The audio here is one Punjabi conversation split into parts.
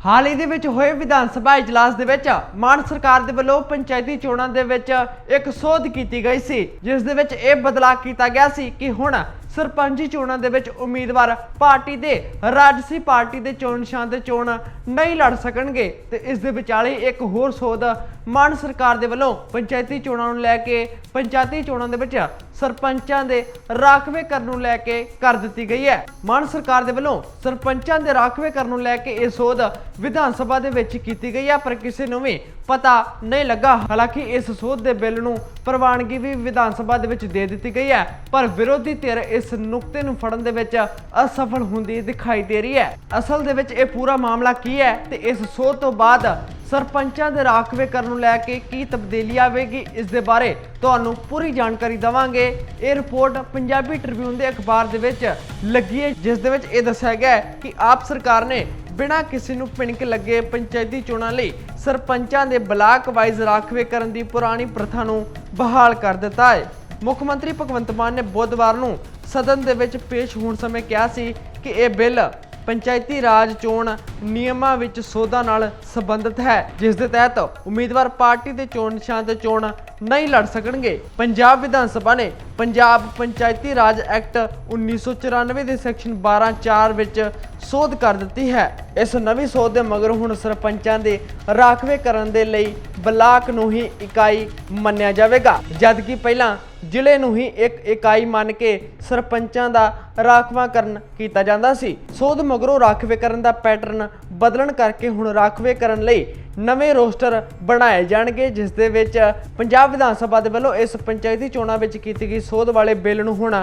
ਹਾਲ ਹੀ ਦੇ ਵਿੱਚ ਹੋਏ ਵਿਧਾਨ ਸਭਾ ਇਜਲਾਸ ਦੇ ਵਿੱਚ ਮਾਨ ਸਰਕਾਰ ਦੇ ਵੱਲੋਂ ਪੰਚਾਇਤੀ ਚੋਣਾਂ ਦੇ ਵਿੱਚ ਇੱਕ ਸੋਧ ਕੀਤੀ ਗਈ ਸੀ, ਜਿਸ ਦੇ ਵਿੱਚ ਇਹ ਬਦਲਾਅ ਕੀਤਾ ਗਿਆ ਸੀ ਕਿ ਹੁਣ ਸਰਪੰਚੀ ਚੋਣਾਂ ਦੇ ਵਿੱਚ ਉਮੀਦਵਾਰ ਪਾਰਟੀ ਦੇ ਰਾਜਸੀ ਪਾਰਟੀ ਦੇ ਚੋਣ ਨਿਸ਼ਾਨ ਤੇ ਚੋਣ ਨਹੀਂ ਲੜ ਸਕਣਗੇ ਤੇ ਇਸ ਦੇ ਵਿਚਾਲੇ ਇੱਕ ਹੋਰ ਸੋਧ ਮਾਨ ਸਰਕਾਰ ਦੇ ਵੱਲੋਂ ਪੰਚਾਇਤੀ ਚੋਣਾਂ ਨੂੰ ਲੈ ਕੇ ਪੰਚਾਇਤੀ ਚੋਣਾਂ ਦੇ ਵਿੱਚ ਸਰਪੰਚਾਂ ਦੇ ਰਾਖਵੇਂ ਕਰਨ ਨੂੰ ਲੈ ਕੇ ਕਰ ਦਿੱਤੀ ਗਈ ਹੈ। ਮਾਨ ਸਰਕਾਰ ਦੇ ਵੱਲੋਂ ਸਰਪੰਚਾਂ ਦੇ ਰਾਖਵੇਂ ਕਰਨ ਨੂੰ ਲੈ ਕੇ ਇਹ ਸੋਧ ਵਿਧਾਨ ਸਭਾ ਦੇ ਵਿੱਚ ਕੀਤੀ ਗਈ ਹੈ, ਪਰ ਕਿਸੇ ਨੂੰ ਵੀ ਪਤਾ ਨਹੀਂ ਲੱਗਾ। ਹਾਲਾਂਕਿ ਇਸ ਸੋਧ ਦੇ ਬਿੱਲ ਨੂੰ ਪ੍ਰਵਾਨਗੀ ਵੀ ਵਿਧਾਨ ਸਭਾ ਦੇ ਵਿੱਚ ਦੇ ਦਿੱਤੀ ਗਈ ਹੈ, ਪਰ ਵਿਰੋਧੀ ਧਿਰ ਇਸ ਨੁਕਤੇ ਨੂੰ ਫੜਨ ਦੇ ਵਿੱਚ ਅਸਫਲ ਹੁੰਦੀ ਦਿਖਾਈ ਦੇ ਰਹੀ ਹੈ। ਅਸਲ ਦੇ ਵਿੱਚ ਇਹ ਪੂਰਾ ਮਾਮਲਾ ਕੀ ਹੈ ਤੇ ਇਸ ਸੋਧ ਤੋਂ ਬਾਅਦ ਸਰਪੰਚਾਂ ਦੇ ਰਾਖਵੇਂ ਕਰਨ ਨੂੰ ਲੈ ਕੇ ਕੀ ਤਬਦੀਲੀ ਆਵੇਗੀ, ਇਸ ਦੇ ਬਾਰੇ ਤੁਹਾਨੂੰ ਪੂਰੀ ਜਾਣਕਾਰੀ ਦਵਾਂਗੇ। ਇਹ ਰਿਪੋਰਟ ਪੰਜਾਬੀ ਟ੍ਰਿਬਿਊਨ ਦੇ ਅਖਬਾਰ ਦੇ ਵਿੱਚ ਲੱਗੀ ਹੈ, ਜਿਸ ਦੇ ਵਿੱਚ ਇਹ ਦੱਸਿਆ ਗਿਆ ਹੈ ਕਿ ਆਪ ਸਰਕਾਰ ਨੇ ਬਿਨਾਂ ਕਿਸੇ ਨੂੰ ਪਿਣਕ ਲੱਗੇ ਪੰਚਾਇਤੀ ਚੋਣਾਂ ਲਈ ਸਰਪੰਚਾਂ ਦੇ ਬਲਾਕ ਵਾਈਜ਼ ਰਾਖਵੇਂ ਕਰਨ ਦੀ ਪੁਰਾਣੀ ਪ੍ਰਥਾ ਨੂੰ ਬਹਾਲ ਕਰ ਦਿੱਤਾ ਹੈ। ਮੁੱਖ ਮੰਤਰੀ ਭਗਵੰਤ ਮਾਨ ਨੇ ਬੁੱਧਵਾਰ ਨੂੰ ਸਦਨ ਦੇ ਵਿੱਚ ਪੇਸ਼ ਹੋਣ ਸਮੇਂ ਕਿਹਾ ਸੀ ਕਿ ਇਹ ਬਿੱਲ ਪੰਚਾਇਤੀ ਰਾਜ ਚੋਣ ਨਿਯਮਾਂ ਵਿੱਚ ਸੋਧਾਂ ਨਾਲ ਸੰਬੰਧਿਤ ਹੈ, ਜਿਸ ਦੇ ਤਹਿਤ ਉਮੀਦਵਾਰ ਪਾਰਟੀ ਦੇ ਚੋਣ ਨਿਸ਼ਾਨ ਤੇ ਚੋਣ ਨਹੀਂ ਲੜ ਸਕਣਗੇ। ਪੰਜਾਬ ਵਿਧਾਨ ਸਭਾ ਨੇ ਪੰਜਾਬ ਪੰਚਾਇਤੀ ਰਾਜ ਐਕਟ 1994 ਦੇ ਸੈਕਸ਼ਨ 12(4) ਵਿੱਚ ਸੋਧ ਕਰ ਦਿੱਤੀ ਹੈ। ਇਸ ਨਵੀਂ ਸੋਧ ਦੇ ਮਗਰ ਹੁਣ ਸਰਪੰਚਾਂ ਦੇ ਰਾਖਵੇ ਕਰਨ ਦੇ ਲਈ ਬਲਾਕ ਨੂੰ ਹੀ ਇਕਾਈ ਮੰਨਿਆ ਜਾਵੇਗਾ। ਜਦਕਿ ਪਹਿਲਾਂ ਜ਼ਿਲ੍ਹੇ ਨੂੰ ਹੀ ਇੱਕ ਇਕਾਈ ਮੰਨ ਕੇ ਸਰਪੰਚਾਂ ਦਾ ਰਾਖਵਾਂਕਰਨ ਕੀਤਾ ਜਾਂਦਾ ਸੀ। ਸੋਧ ਮਗਰੋਂ ਰਾਖਵੇ ਕਰਨ ਦਾ ਪੈਟਰਨ ਬਦਲਣ ਕਰਕੇ ਹੁਣ ਰਾਖਵੇ ਕਰਨ ਲਈ ਨਵੇਂ ਰੋਸਟਰ ਬਣਾਏ ਜਾਣਗੇ, ਜਿਸ ਦੇ ਵਿੱਚ ਪੰਜਾਬ ਵਿਧਾਨ ਸਭਾ ਦੇ ਵੱਲੋਂ ਇਸ ਪੰਚਾਇਤੀ ਚੋਣਾਂ ਵਿੱਚ ਕੀਤੀ ਗਈ ਸੋਧ ਵਾਲੇ ਬਿੱਲ ਨੂੰ ਹੁਣ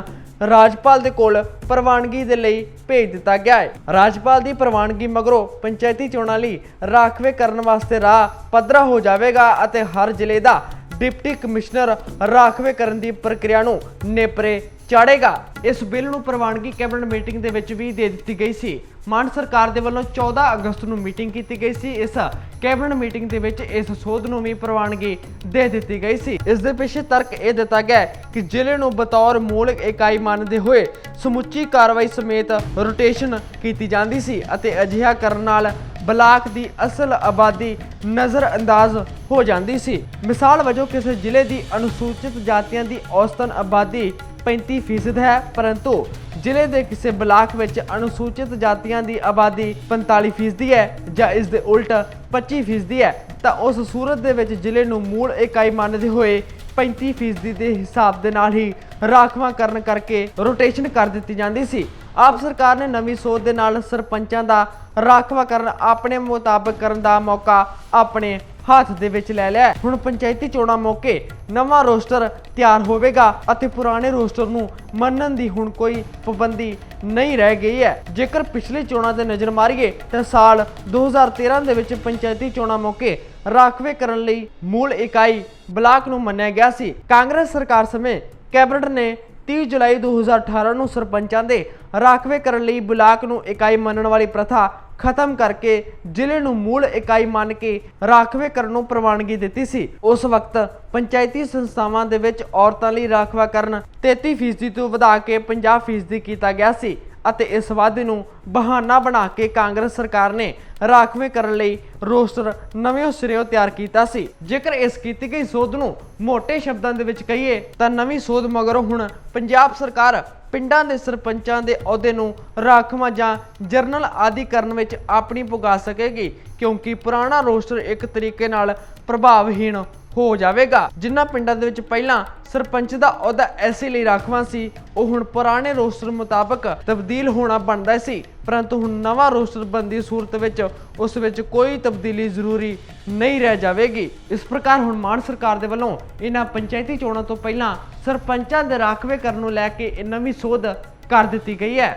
ਰਾਜਪਾਲ ਦੇ ਕੋਲ ਪ੍ਰਵਾਨਗੀ ਦੇ ਲਈ ਭੇਜ ਦਿੱਤਾ ਗਿਆ ਹੈ। ਰਾਜਪਾਲ ਦੀ ਪ੍ਰਵਾਨਗੀ ਮਗਰੋਂ ਪੰਚਾਇਤੀ ਚੋਣਾਂ ਲਈ ਰਾਖਵੇ ਕਰਨ ਵਾਸਤੇ ਰਾਹ ਪੱਧਰਾ ਹੋ ਜਾਵੇਗਾ ਅਤੇ ਹਰ ਜ਼ਿਲ੍ਹੇ ਦਾ ਡਿਪਟੀ ਕਮਿਸ਼ਨਰ ਰਾਖਵੇ ਕਰਨ ਦੀ ਪ੍ਰਕਿਰਿਆ ਨੂੰ ਨੇਪਰੇ ਚਾੜੇਗਾ। ਇਸ ਬਿੱਲ ਨੂੰ ਪ੍ਰਵਾਨਗੀ ਕੈਬਨਿਟ ਮੀਟਿੰਗ ਦੇ ਵਿੱਚ ਵੀ ਦੇ ਦਿੱਤੀ ਗਈ ਸੀ। ਮਾਨ ਸਰਕਾਰ ਦੇ ਵੱਲੋਂ 14 ਅਗਸਤ ਨੂੰ ਮੀਟਿੰਗ ਕੀਤੀ ਗਈ ਸੀ। ਇਸ ਕੈਬਨਿਟ ਮੀਟਿੰਗ ਦੇ ਵਿੱਚ ਇਸ ਸੋਧ ਨੂੰ ਵੀ ਪ੍ਰਵਾਨਗੀ ਦੇ ਦਿੱਤੀ ਗਈ ਸੀ। ਇਸ ਦੇ ਪਿੱਛੇ ਤਰਕ ਇਹ ਦਿੱਤਾ ਗਿਆ ਕਿ ਜ਼ਿਲ੍ਹੇ ਨੂੰ ਬਤੌਰ ਮੂਲਕ ਇਕਾਈ ਮੰਨਦੇ ਹੋਏ ਸਮੁੱਚੀ ਕਾਰਵਾਈ ਸਮੇਤ ਰੋਟੇਸ਼ਨ ਕੀਤੀ ਜਾਂਦੀ ਸੀ ਅਤੇ ਅਜਿਹਾ ਕਰਨ ਨਾਲ ਬਲਾਕ ਦੀ ਅਸਲ ਆਬਾਦੀ ਨਜ਼ਰਅੰਦਾਜ਼ ਹੋ ਜਾਂਦੀ ਸੀ। ਮਿਸਾਲ ਵਜੋਂ ਕਿਸੇ ਜ਼ਿਲ੍ਹੇ ਦੀ ਅਨੁਸੂਚਿਤ ਜਾਤੀਆਂ ਦੀ ਔਸਤਨ ਆਬਾਦੀ 35% ਹੈ, ਪਰੰਤੂ ਜ਼ਿਲ੍ਹੇ ਦੇ ਕਿਸੇ ਬਲਾਕ ਵਿੱਚ ਅਨੁਸੂਚਿਤ ਜਾਤੀਆਂ ਦੀ ਆਬਾਦੀ 45% ਹੈ ਜਾਂ ਇਸ ਦੇ ਉਲਟ 25% ਹੈ, ਤਾਂ ਉਸ ਸੂਰਤ ਦੇ ਵਿੱਚ ਜ਼ਿਲ੍ਹੇ ਨੂੰ ਮੂਲ ਇਕਾਈ ਮੰਨਦੇ ਹੋਏ 35% ਦੇ ਹਿਸਾਬ ਦੇ ਨਾਲ ਹੀ ਰਾਖਵਾਂਕਰਨ ਕਰਕੇ ਰੋਟੇਸ਼ਨ ਕਰ ਦਿੱਤੀ ਜਾਂਦੀ ਸੀ। ਆਪ ਸਰਕਾਰ ਨੇ ਨਵੀਂ ਸੋਧ ਦੇ ਨਾਲ ਸਰਪੰਚਾਂ ਦਾ ਰਾਖਵਾਂਕਰਨ ਆਪਣੇ ਮੁਤਾਬਕ ਕਰਨ ਦਾ ਮੌਕਾ ਆਪਣੇ ਹੱਥ ਦੇ ਵਿੱਚ ਲੈ ਲਿਆ। ਹੁਣ ਪੰਚਾਇਤੀ ਚੋਣਾਂ ਮੌਕੇ ਨਵਾਂ ਰੋਸਟਰ ਤਿਆਰ ਹੋਵੇਗਾ ਅਤੇ ਪੁਰਾਣੇ ਰੋਸਟਰ ਨੂੰ ਮੰਨਣ ਦੀ ਹੁਣ ਕੋਈ ਪਾਬੰਦੀ ਨਹੀਂ ਰਹਿ ਗਈ ਹੈ। ਜੇਕਰ ਪਿਛਲੀ ਚੋਣਾਂ ਤੇ ਨਜ਼ਰ ਮਾਰੀਏ, ਤਾਂ ਸਾਲ 2013 ਦੇ ਵਿੱਚ ਪੰਚਾਇਤੀ ਚੋਣਾਂ ਮੌਕੇ ਰਾਖਵੇਂ ਕਰਨ ਲਈ ਮੂਲ ਇਕਾਈ ਬਲਾਕ ਨੂੰ ਮੰਨਿਆ ਗਿਆ ਸੀ। ਕਾਂਗਰਸ ਸਰਕਾਰ ਸਮੇਂ ਕੈਬਨਿਟ ਨੇ 30 ਜੁਲਾਈ 2018 ਨੂੰ ਸਰਪੰਚਾਂ ਦੇ ਰਾਖਵੇ ਕਰਨ ਲਈ ਬਲਾਕ ਨੂੰ ਇਕਾਈ ਮੰਨਣ ਵਾਲੀ ਪ੍ਰਥਾ ਖਤਮ ਕਰਕੇ ਜ਼ਿਲ੍ਹੇ ਨੂੰ ਮੂਲ ਇਕਾਈ ਮੰਨ ਕੇ ਰਾਖਵੇ ਕਰਨ ਨੂੰ ਪ੍ਰਵਾਨਗੀ ਦਿੱਤੀ ਸੀ। ਉਸ ਵਕਤ ਪੰਚਾਇਤੀ ਸੰਸਥਾਵਾਂ ਦੇ ਵਿੱਚ ਔਰਤਾਂ ਲਈ ਰਾਖਵਾਂਕਰਨ 33% ਤੋਂ ਵਧਾ ਕੇ 50% ਕੀਤਾ ਗਿਆ ਸੀ ਅਤੇ ਇਸ ਵਾਅਦੇ ਨੂੰ ਬਹਾਨਾ ਬਣਾ ਕੇ ਕਾਂਗਰਸ ਸਰਕਾਰ ਨੇ ਰਾਖਵੇਂ ਕਰਨ ਲਈ ਰੋਸਟਰ ਨਵੇਂ ਸਿਰਿਓਂ ਤਿਆਰ ਕੀਤਾ ਸੀ। ਜੇਕਰ ਇਸ ਕੀਤੀ ਗਈ ਸੋਧ ਨੂੰ ਮੋٹے ਸ਼ਬਦਾਂ ਦੇ ਵਿੱਚ ਕਹੀਏ ਤਾਂ ਨਵੀਂ ਸੋਧ ਮਗਰੋਂ ਹੁਣ ਪੰਜਾਬ ਸਰਕਾਰ ਪਿੰਡਾਂ ਦੇ ਸਰਪੰਚਾਂ ਦੇ ਅਹੁਦੇ ਨੂੰ ਰਾਖਵਾਂ ਜਾਂ ਜਰਨਲ ਆਦਿ ਕਰਨ ਵਿੱਚ ਆਪਣੀ ਪੁਗਾ ਸਕੇਗੀ, ਕਿਉਂਕਿ ਪੁਰਾਣਾ ਰੋਸਟਰ ਇੱਕ ਤਰੀਕੇ ਨਾਲ ਪ੍ਰਭਾਵਹੀਣ ਹੋ ਜਾਵੇਗਾ। ਜਿਨ੍ਹਾਂ ਪਿੰਡਾਂ ਦੇ ਵਿੱਚ ਪਹਿਲਾਂ ਸਰਪੰਚ ਦਾ ਅਹੁਦਾ ਐਸੀ ਲਈ ਰਾਖਵਾਂ ਸੀ, ਉਹ ਹੁਣ ਪੁਰਾਣੇ ਰੋਸਟਰ ਮੁਤਾਬਕ ਤਬਦੀਲ ਹੋਣਾ ਬਣਦਾ ਸੀ। ਪਰੰਤੂ ਹੁਣ ਨਵਾਂ ਰੋਸਟਰ ਬੰਦੀ ਸੂਰਤ ਵਿੱਚ ਉਸ ਵਿੱਚ ਕੋਈ ਤਬਦੀਲੀ ਜ਼ਰੂਰੀ ਨਹੀਂ ਰਹਿ ਜਾਵੇਗੀ। ਇਸ ਪ੍ਰਕਾਰ ਹੁਣ ਮਾਨ ਸਰਕਾਰ ਦੇ ਵੱਲੋਂ ਇਹਨਾਂ ਪੰਚਾਇਤੀ ਚੋਣਾਂ ਤੋਂ ਪਹਿਲਾਂ ਸਰਪੰਚਾਂ ਦੇ ਰਾਖਵੇ ਕਰਨ ਨੂੰ ਲੈ ਕੇ ਇਹ ਨਵੀਂ ਸੋਧ ਕਰ ਦਿੱਤੀ ਗਈ ਹੈ।